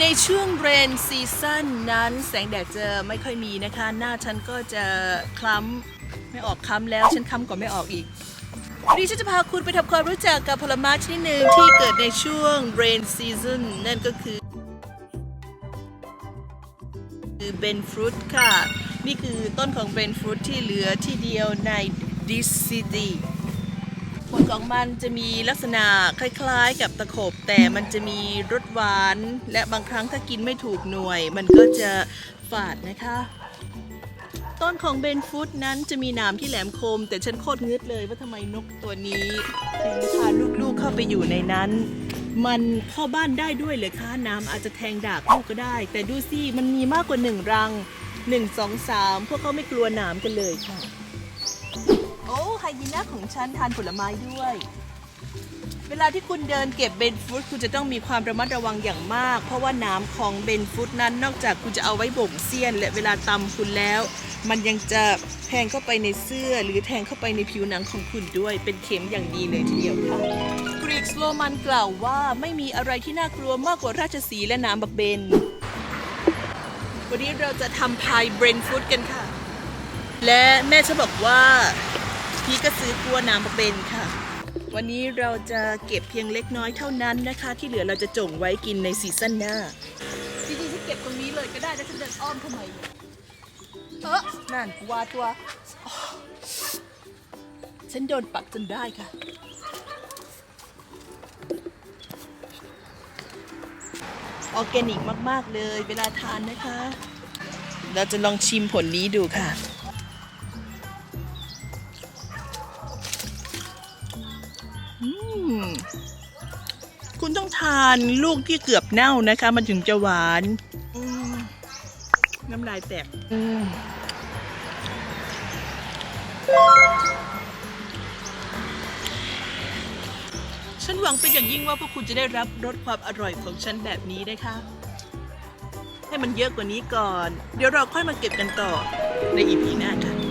ในช่วงเรนซีซั่นนั้นแสงแดดจะไม่ค่อยมีนะคะ หน้าฉันก็จะคล้ำไม่ออกคล้ำแล้วฉันคล้ำกว่าไม่ออกอีกวันนี้ฉันจะพาคุณไปทำความรู้จักกับผลไม้ชนิดหนึ่งที่เกิดในช่วงเรนซีซันนั่นก็คือ คือเบนฟรุตค่ะ นี่คือต้นของเบนฟรุตที่เหลือที่เดียวในดิสซิตี้ ผลของมันจะมีลักษณะคล้ายๆ กับตะขบ แต่มันจะมีรสหวาน และบางครั้งถ้ากินไม่ถูกหน่วย มันก็จะฝาดนะคะ ต้นของเบนฟรุตนั้นจะมีหนามที่แหลมคม แต่ฉันโคตรงึดเลยว่าทำไมนกตัวนี้ถึงพาลูกๆเข้าไปอยู่ในนั้น มันเข้าบ้านได้ด้วยเหรอคะน้ำอาจจะแทงดากลูกก็ได้ แต่ดูสิมันมีมากกว่าหนึ่งรังหนึ่งสองสามพวกเขาไม่กลัวหนามกันเลยค่ะ อ้ไฮยีน่าของฉันทานผลไม้ด้วย เวลาที่คุณเดินเก็บเบนฟุตคุณจะต้องมีความระมัดระวังอย่างมาก เพราะว่าน้ำของเบนฟุตนั้นนอกจากคุณจะเอาไว้บ่มเสี้ยน และเวลาตำคุณแล้ว มันยังจะแทงเข้าไปในเสื้อหรือแทงเข้าไปในผิวหนังของคุณด้วย เป็นเข็มอย่างดีเลยทีเดียวค่ะกรีกสโลมันกล่าวว่าไม่มีอะไรที่น่ากลัวมากกว่าราชสีและน้ำบักเบนวันนี้เราจะทำพายเบรนฟรุตกันค่ะ และแม่ฉันบอกว่า พี่ก็ซื้อกลัวน้ำบักเบนค่ะ วันนี้เราจะเก็บเพียงเล็กน้อยเท่านั้นนะคะ ที่เหลือเราจะจงไว้กินในซีซั่นหน้าจริงๆฉันเก็บตรงนี้เลยก็ได้แต่ฉันเดินอ้อมทำไมเออนั่นกวาตัวฉันโดนปักจนได้ค่ะออร์แกนิกมาก ๆ เลยเวลาทานนะคะ เราจะลองชิมผลนี้ดูค่ะ คุณต้องทานลูกที่เกือบเน่านะคะ มันถึงจะหวานน้ำลายแตกฉันหวังเป็นอย่างยิ่งว่าพวกคุณจะได้รับรสความอร่อยของฉันแบบนี้นะคะ ให้มันเยอะกว่านี้ก่อน เดี๋ยวเราค่อยมาเก็บกันต่อในอีพีหน้าค่ะ